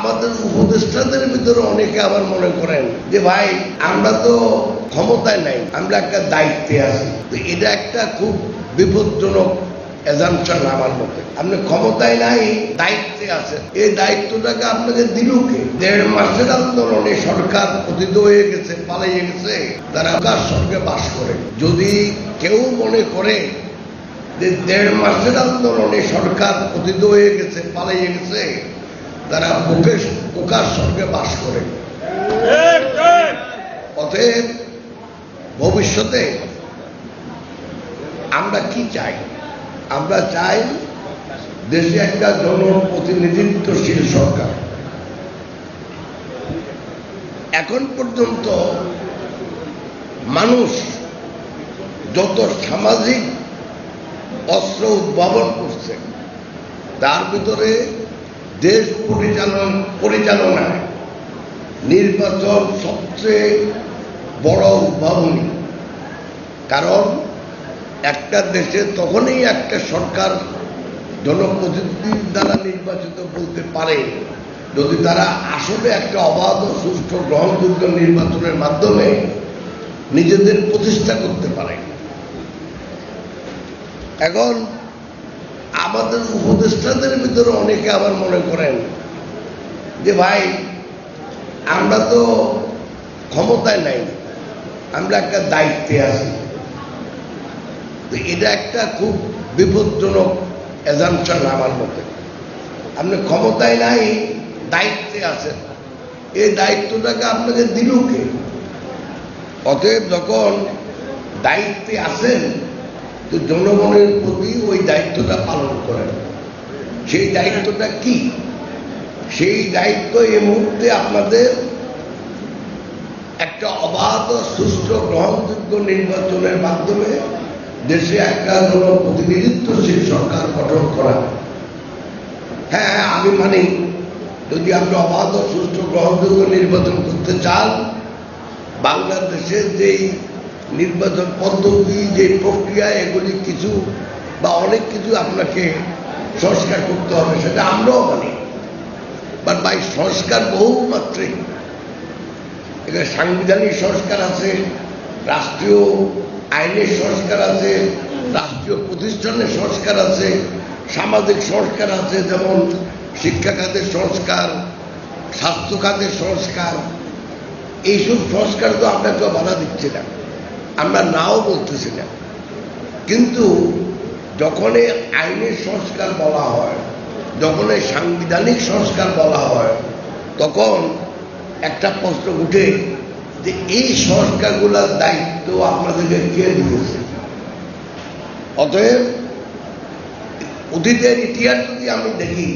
আমাদের উপদেষ্টাদের ভিতরে অনেকে আবার মনে করেন যে, ভাই, আমরা তো ক্ষমতায় নাই, আমরা একটা দায়িত্বে আছি। তো এটা একটা খুব বিপজ্জনক এজামশন আমার মতে। আপনি ক্ষমতায় নাই, দায়িত্বে আছেন। এই দায়িত্বটাকে আপনাকে দিল কে? দেড় মাসের আন্দোলনে সরকার পতিত হয়ে গেছে, পালিয়ে গেছে, তারা কার সঙ্গে বাস করে? যদি কেউ মনে করে যে, দেড় মাসের আন্দোলনে সরকার পতিত হয়ে গেছে, পালিয়ে গেছে তারা বুকে পোকার সঙ্গে বাস করে। অতএব ভবিষ্যতে আমরা কি চাই? আমরা চাই দেশে একটা জনপ্রতিনিধিত্বশীল সরকার। এখন পর্যন্ত মানুষ যত সামাজিক অস্ত্র উদ্ভাবন করছে তার ভিতরে দেশ পরিচালন পরিচালনায় নির্বাচন সবচেয়ে বড় উদ্ভাবনী। কারণ একটা দেশে তখনই একটা সরকার জনপ্রতিনিধির দ্বারা নির্বাচিত বলতে পারে, যদি তারা আসলে একটা অবাধ সুষ্ঠু গ্রহণযোগ্য নির্বাচনের মাধ্যমে নিজেদের প্রতিষ্ঠা করতে পারে। এখন আমাদের উপদেষ্টাদের ভিতরে অনেকে আবার মনে করেন যে, ভাই, আমরা তো ক্ষমতায় নাই, আমরা একটা দায়িত্বে আছি। তো এটা একটা খুব বিপজ্জনক এজামশন আমার মতে। আপনি ক্ষমতায় নাই, দায়িত্বে আছেন। এই দায়িত্বটাকে আপনাকে দিল কে? অতএব যখন দায়িত্বে আছেন তো জনগণের প্রতি ওই দায়িত্বটা পালন করেন। সেই দায়িত্বটা কি? সেই দায়িত্ব এই মুহূর্তে আপনাদের একটা অবাধ সুষ্ঠু গ্রহণযোগ্য নির্বাচনের মাধ্যমে দেশে একটা জনপ্রতিনিধিত্বশীল সরকার গঠন করা। হ্যাঁ আমি মানি, যদি আপনি অবাধ সুষ্ঠু গ্রহণযোগ্য নির্বাচন করতে চান, বাংলাদেশের যেই নির্বাচন পদ্ধতি, যে প্রক্রিয়া, এগুলি কিছু বা অনেক কিছু আপনাকে সংস্কার করতে হবে, সেটা আমরাও মানি বাট বাই সংস্কার বহু মাত্রায় এখানে সাংবিধানিক সংস্কার আছে, রাষ্ট্রীয় আইনের সংস্কার আছে, রাষ্ট্রীয় প্রতিষ্ঠানের সংস্কার আছে, সামাজিক সংস্কার আছে, যেমন শিক্ষা খাতের সংস্কার, স্বাস্থ্য খাতের সংস্কার, এইসব সংস্কার তো আপনাকে বাধা দিচ্ছি না। আমরা নাও বলতেছি না কিন্তু যখন এই আইনের সংস্কার বলা হয় যখন সাংবিধানিক সংস্কার বলা হয়, তখন একটা প্রশ্ন উঠে যে এই সংস্কারগুলোর দায়িত্ব আপনাদেরকে কে দিয়েছে? অতএব অতীতের ইতিহাস যদি আমি দেখি,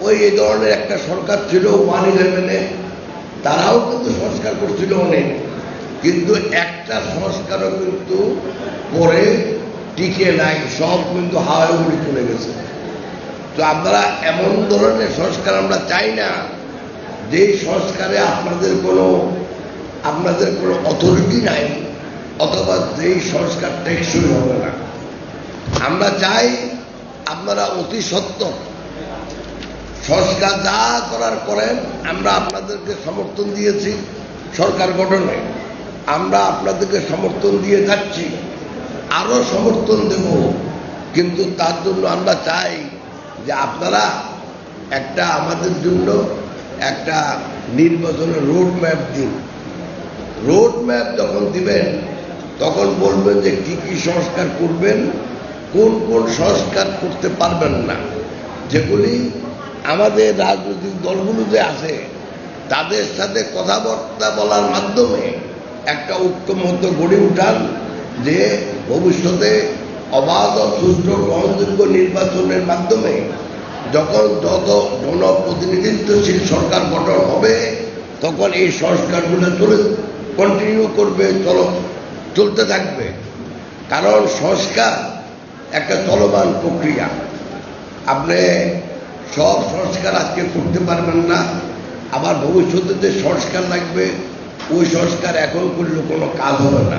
ওই এই ধরনের একটা সরকার ছিল ওয়ান ইলেভেনে, তারাও কিন্তু সংস্কার করছিল অনেক। কিন্তু একটা সংস্কারও কিন্তু পরে টিকে নাই, সব কিন্তু হাওয়ায় উড়ে চলে গেছে। তো আপনারা এমন ধরনের সংস্কার আমরা চাই না যেই সংস্কারে আপনাদের কোনো আপনাদের কোনো অথরিটি নাই, অথবা যেই সংস্কার টেকসই হবে না। আমরা চাই আপনারা অতি সত্য সংস্কার যা করার করেন, আমরা আপনাদেরকে সমর্থন দিয়েছি, সরকার গঠনে। আমরা আপনাদেরকে সমর্থন দিয়ে যাচ্ছি আরও সমর্থন দেব। কিন্তু তার জন্য আমরা চাই যে আপনারা একটা আমাদের জন্য একটা নির্বাচনের রোড ম্যাপ দিন। রোড ম্যাপ যখন দিবেন, তখন বলবেন যে কি কি সংস্কার করবেন, কোন কোন সংস্কার করতে পারবেন না। যেগুলি আমাদের রাজনৈতিক দলগুলো যে আছে, তাদের সাথে কথাবার্তা বলার মাধ্যমে একটা ঐক্যমত্য গড়ে উঠান যে ভবিষ্যতে অবাধ সুষ্ঠু গ্রহণযোগ্য নির্বাচনের মাধ্যমে যখন যত জনপ্রতিনিধিত্বশীল সরকার গঠন হবে, তখন এই সংস্কারগুলো চলে কন্টিনিউ করবে, চল, চলতে থাকবে। কারণ সংস্কার একটা চলমান প্রক্রিয়া। আপনি সব সংস্কার আজকে করতে পারবেন না, আবার ভবিষ্যতে যে সংস্কার লাগবে ওই সংস্কার এখন করলে কোনো কাজ হবে না।